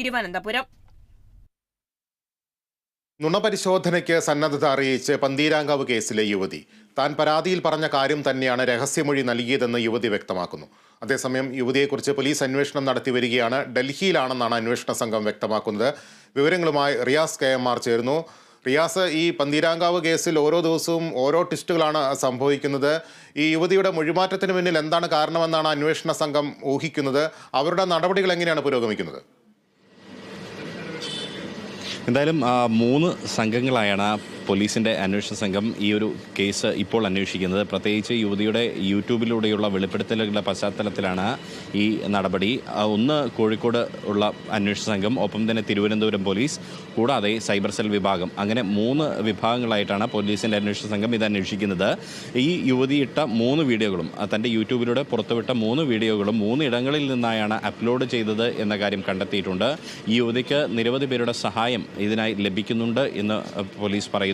തിരുവനന്തപുരം. നുണപരിശോധനയ്ക്ക് സന്നദ്ധത അറിയിച്ച് പന്തീരാങ്കാവ് കേസിലെ യുവതി. താൻ പരാതിയിൽ പറഞ്ഞ കാര്യം തന്നെയാണ് രഹസ്യമൊഴി നൽകിയതെന്ന് യുവതി വ്യക്തമാക്കുന്നു. അതേസമയം യുവതിയെക്കുറിച്ച് പോലീസ് അന്വേഷണം നടത്തി വരികയാണ്. ഡൽഹിയിലാണെന്നാണ് അന്വേഷണ സംഘം വ്യക്തമാക്കുന്നത്. വിവരങ്ങളുമായി റിയാസ് കെ എം ആർ ചേരുന്നു. റിയാസ് ഈ പന്തീരാങ്കാവ് കേസിൽ ഓരോ ദിവസവും ഓരോ ട്വിസ്റ്റുകളാണ് സംഭവിക്കുന്നത്. ഈ യുവതിയുടെ മൊഴിമാറ്റത്തിന് പിന്നിൽ എന്താണ് കാരണമെന്നാണ് അന്വേഷണ സംഘം ഊഹിക്കുന്നത്. അവരുടെ നടപടികൾ എങ്ങനെയാണ് പുരോഗമിക്കുന്നത്? എന്തായാലും മൂന്ന് സംഘങ്ങളായാണ് പോലീസിന്റെ അന്വേഷണ സംഘം ഈ ഒരു കേസ് ഇപ്പോൾ അന്വേഷിക്കുന്നത്. പ്രത്യേകിച്ച് യുവതിയുടെ യൂട്യൂബിലൂടെയുള്ള വെളിപ്പെടുത്തലുകളുടെ പശ്ചാത്തലത്തിലാണ് ഈ നടപടി. ഒന്ന് കോഴിക്കോട് ഉള്ള അന്വേഷണ സംഘം ഒപ്പം തന്നെ തിരുവനന്തപുരം പോലീസ് കൂടാതെ സൈബർ സെൽ വിഭാഗം. അങ്ങനെ മൂന്ന് വിഭാഗങ്ങളായിട്ടാണ് പോലീസിന്റെ അന്വേഷണ സംഘം ഇത് അന്വേഷിക്കുന്നത്. ഈ യുവതി ഇട്ട മൂന്ന് വീഡിയോകളും തന്റെ യൂട്യൂബിലൂടെ പുറത്തുവിട്ട മൂന്ന് വീഡിയോകളും മൂന്ന് ഇടങ്ങളിൽ നിന്നായാണ് അപ്ലോഡ് ചെയ്തത് എന്ന കാര്യം കണ്ടെത്തിയിട്ടുണ്ട്. ഈ യുവതിക്ക് നിരവധി പേരുടെ സഹായം ഇതിനായി ലഭിക്കുന്നുണ്ട് എന്ന് പോലീസ് പറയുന്നു.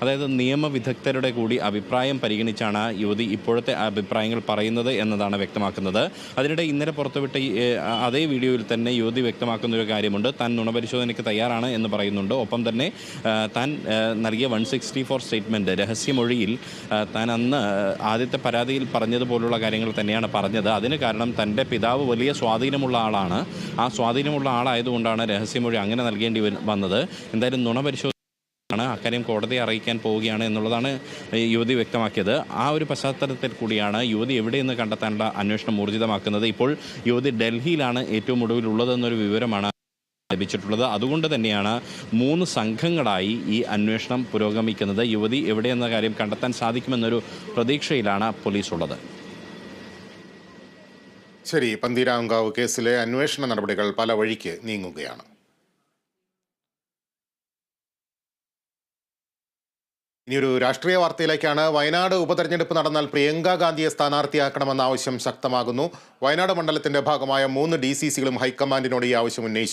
അതായത് നിയമവിദഗ്ധരുടെ കൂടി അഭിപ്രായം പരിഗണിച്ചാണ് യുവതി ഇപ്പോഴത്തെ അഭിപ്രായങ്ങൾ പറയുന്നത് എന്നതാണ് വ്യക്തമാക്കുന്നത്. അതിനിടെ ഇന്നലെ പുറത്തുവിട്ട അതേ വീഡിയോയിൽ തന്നെ യുവതി വ്യക്തമാക്കുന്ന ഒരു കാര്യമുണ്ട്. താൻ നുണപരിശോധനയ്ക്ക് തയ്യാറാണ് എന്ന് പറയുന്നുണ്ട്. ഒപ്പം തന്നെ താൻ നൽകിയ വൺ സിക്സ്റ്റി ഫോർ സ്റ്റേറ്റ്മെന്റ് രഹസ്യമൊഴിയിൽ താൻ അന്ന് ആദ്യത്തെ പരാതിയിൽ പറഞ്ഞതുപോലുള്ള കാര്യങ്ങൾ തന്നെയാണ് പറഞ്ഞത്. അതിന് കാരണം തന്റെ പിതാവ് വലിയ സ്വാധീനമുള്ള ആളാണ്. ആ സ്വാധീനമുള്ള ആളായതുകൊണ്ടാണ് രഹസ്യമൊഴി അങ്ങനെ നൽകേണ്ടി വന്നത്. എന്തായാലും നുണപരിശോധന ആണ് അക്കാര്യം കോടതിയെ അറിയിക്കാൻ പോവുകയാണ് എന്നുള്ളതാണ് യുവതി വ്യക്തമാക്കിയത്. ആ ഒരു പശ്ചാത്തലത്തിൽ കൂടിയാണ് യുവതി എവിടെയെന്ന് കണ്ടെത്താനുള്ള അന്വേഷണം ഊർജിതമാക്കുന്നത്. ഇപ്പോൾ യുവതി ഡൽഹിയിലാണ് ഏറ്റവും ഒടുവിൽ ഉള്ളതെന്നൊരു വിവരമാണ് ലഭിച്ചിട്ടുള്ളത്. അതുകൊണ്ട് തന്നെയാണ് മൂന്ന് സംഘങ്ങളായി ഈ അന്വേഷണം പുരോഗമിക്കുന്നത്. യുവതി എവിടെയെന്ന കാര്യം കണ്ടെത്താൻ സാധിക്കുമെന്നൊരു പ്രതീക്ഷയിലാണ് പോലീസ് ഉള്ളത് ശരി പന്തീരാങ്കാവ് കേസിലെ അന്വേഷണ നടപടികൾ പല വഴിക്ക് നീങ്ങുകയാണ്. ഇനിയൊരു രാഷ്ട്രീയ വാർത്തയിലേക്കാണ് വയനാട് ഉപതെരഞ്ഞെടുപ്പ് നടന്നാൽ പ്രിയങ്ക ഗാന്ധിയെ സ്ഥാനാർത്ഥിയാക്കണമെന്ന ആവശ്യം ശക്തമാകുന്നു. വയനാട് മണ്ഡലത്തിന്റെ ഭാഗമായ മൂന്ന് ഡി സി സികളും ഹൈക്കമാൻഡിനോട് ഈ ആവശ്യം ഉന്നയിച്ചു.